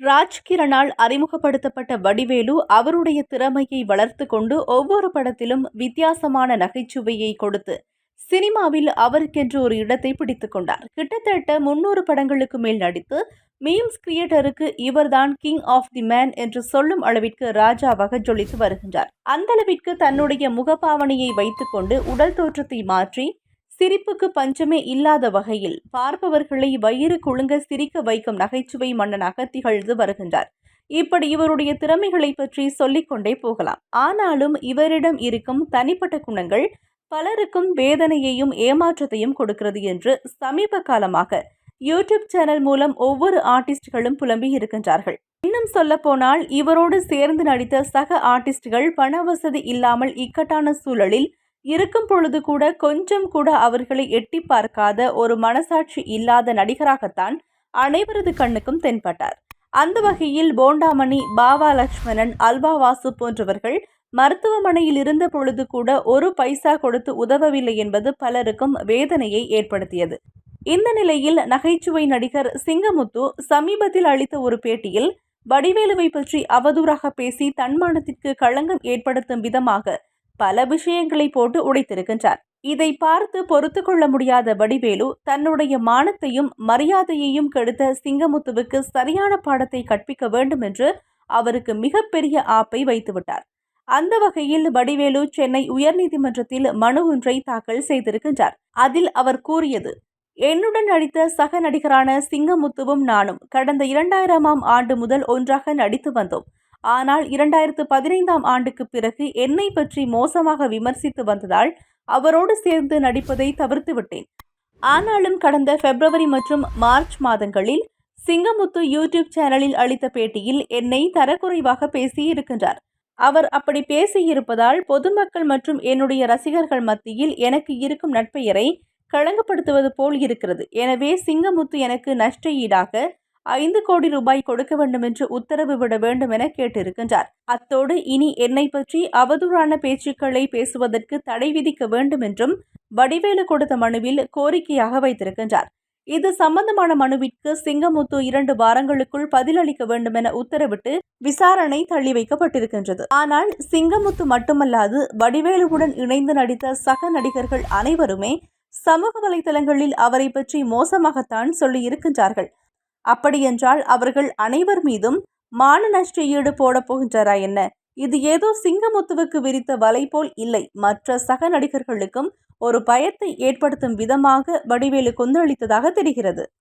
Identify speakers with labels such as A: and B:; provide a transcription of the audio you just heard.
A: ராஜ்கிரனால் அறிமுகப்படுத்தப்பட்ட வடிவேலு அவருடைய திறமையை வளர்த்து கொண்டு ஒவ்வொரு படத்திலும் வித்தியாசமான நகைச்சுவையை கொடுத்து சினிமாவில் அவருக்கென்று ஒரு இடத்தை பிடித்துக் கொண்டார். கிட்டத்தட்ட முன்னூறு படங்களுக்கு மேல் நடித்து மீம்ஸ் கிரியேட்டருக்கு இவர்தான் கிங் ஆஃப் தி மேன் என்று சொல்லும் அளவிற்கு ராஜாவாக ஜொலித்து வருகின்றார். அந்த அளவிற்கு தன்னுடைய முகபாவனையை வைத்துக்கொண்டு உடல் தோற்றத்தை மாற்றி சிரிப்புக்கு பஞ்சமே இல்லாத வகையில் பார்ப்பவர்களை வயிறு குழுங்க சிரிக்க வைக்கும் நகைச்சுவை மன்னனாக திகழ்ந்து வருகின்றார். இப்படி இவருடைய திறமைகளை பற்றி சொல்லிக்கொண்டே போகலாம். ஆனாலும் இவரிடம் இருக்கும் தனிப்பட்ட குணங்கள் பலருக்கும் வேதனையையும் ஏமாற்றத்தையும் கொடுக்கிறது என்று சமீப காலமாக யூடியூப் சேனல் மூலம் ஒவ்வொரு ஆர்டிஸ்ட்களும் புலம்பி இருக்கின்றார்கள். இன்னும் சொல்ல போனால் இவரோடு சேர்ந்து நடித்த சக ஆர்டிஸ்ட்கள் பண வசதி இல்லாமல் இக்கட்டான சூழலில் இருக்கும் பொழுது கூட கொஞ்சம் கூட அவர்களை எட்டி பார்க்காத ஒரு மனசாட்சி இல்லாத நடிகராகத்தான் அனைவரது கண்ணுக்கும் தென்பட்டார். அந்த வகையில் போண்டாமணி பாவா லக்ஷ்மணன் அல்வா வாசு போன்றவர்கள் மருத்துவமனையில் இருந்த பொழுது கூட ஒரு பைசா கொடுத்து உதவவில்லை என்பது பலருக்கும் வேதனையை ஏற்படுத்தியது. இந்த நிலையில் நகைச்சுவை நடிகர் சிங்கமுத்து சமீபத்தில் அளித்த ஒரு பேட்டியில் வடிவேலுவை பற்றி அவதூறாக பேசி தன்மானத்திற்கு களங்கம் ஏற்படுத்தும் விதமாக பல விஷயங்களை போட்டு உடைத்திருக்கின்றார். இதை பார்த்து பொறுத்து கொள்ள முடியாத வடிவேலு தன்னுடைய மானத்தையும் மரியாதையையும் கெடுத்த சிங்கமுத்துவுக்கு சரியான பாடத்தை கற்பிக்க வேண்டும் என்று அவருக்கு மிகப்பெரிய ஆப்பை வைத்துவிட்டார். அந்த வகையில் வடிவேலு சென்னை உயர்நீதிமன்றத்தில் மனு ஒன்றை தாக்கல் செய்திருக்கின்றார். அதில் அவர் கூறியது என்னுடன் நடித்த சக நடிகரான சிங்கமுத்துவும் நானும் கடந்த இரண்டாயிரமாம் ஆண்டு முதல் ஒன்றாக நடித்து வந்தோம். ஆனால் இரண்டாயிரத்து பதினைந்தாம் ஆண்டுக்கு பிறகு என்னை பற்றி மோசமாக விமர்சித்து வந்ததால் அவரோடு சேர்ந்து நடிப்பதை தவிர்த்து விட்டேன். ஆனாலும் கடந்த பிப்ரவரி மற்றும் மார்ச் மாதங்களில் சிங்கமுத்து யூடியூப் சேனலில் அளித்த பேட்டியில் என்னை தரக்குறைவாக பேசியிருக்கின்றார். அவர் அப்படி பேசியிருப்பதால் பொதுமக்கள் மற்றும் என்னுடைய ரசிகர்கள் மத்தியில் எனக்கு இருக்கும் நட்பெயரை களங்கப்படுத்துவது போல் இருக்கிறது. எனவே சிங்கமுத்து எனக்கு நஷ்ட ஈடாக ஐந்து கோடி ரூபாய் கொடுக்க வேண்டும் என்று உத்தரவு விட வேண்டும் என கேட்டிருக்கின்றார். அத்தோடு இனி என்னை பற்றி அவதூறான பேச்சுக்களை பேசுவதற்கு தடை விதிக்க வேண்டும் என்றும் வடிவேலு கொடுத்த மனுவில் கோரிக்கையாக வைத்திருக்கின்றார். இது சம்பந்தமான மனுவிற்கு சிங்கமுத்து இரண்டு வாரங்களுக்குள் பதிலளிக்க வேண்டும் என உத்தரவிட்டு விசாரணை தள்ளி வைக்கப்பட்டிருக்கின்றது. ஆனால் சிங்கமுத்து மட்டுமல்லாது வடிவேலுவுடன் இணைந்து நடித்த சக நடிகர்கள் அனைவருமே சமூக வலைதளங்களில் அவரை பற்றி மோசமாகத்தான் சொல்லி இருக்கின்றார்கள் அப்படியென்றால் அவர்கள் அனைவர் மீதும் மான நஷ்ட ஈடு போடப் போகின்றாரா என்ன? இது ஏதோ சிங்கமுத்துவுக்கு விரித்த வலை போல் இல்லை. மற்ற சக நடிகர்களுக்கும் ஒரு பயத்தை ஏற்படுத்தும் விதமாக வடிவேலு கொந்தளித்ததாக தெரிகிறது.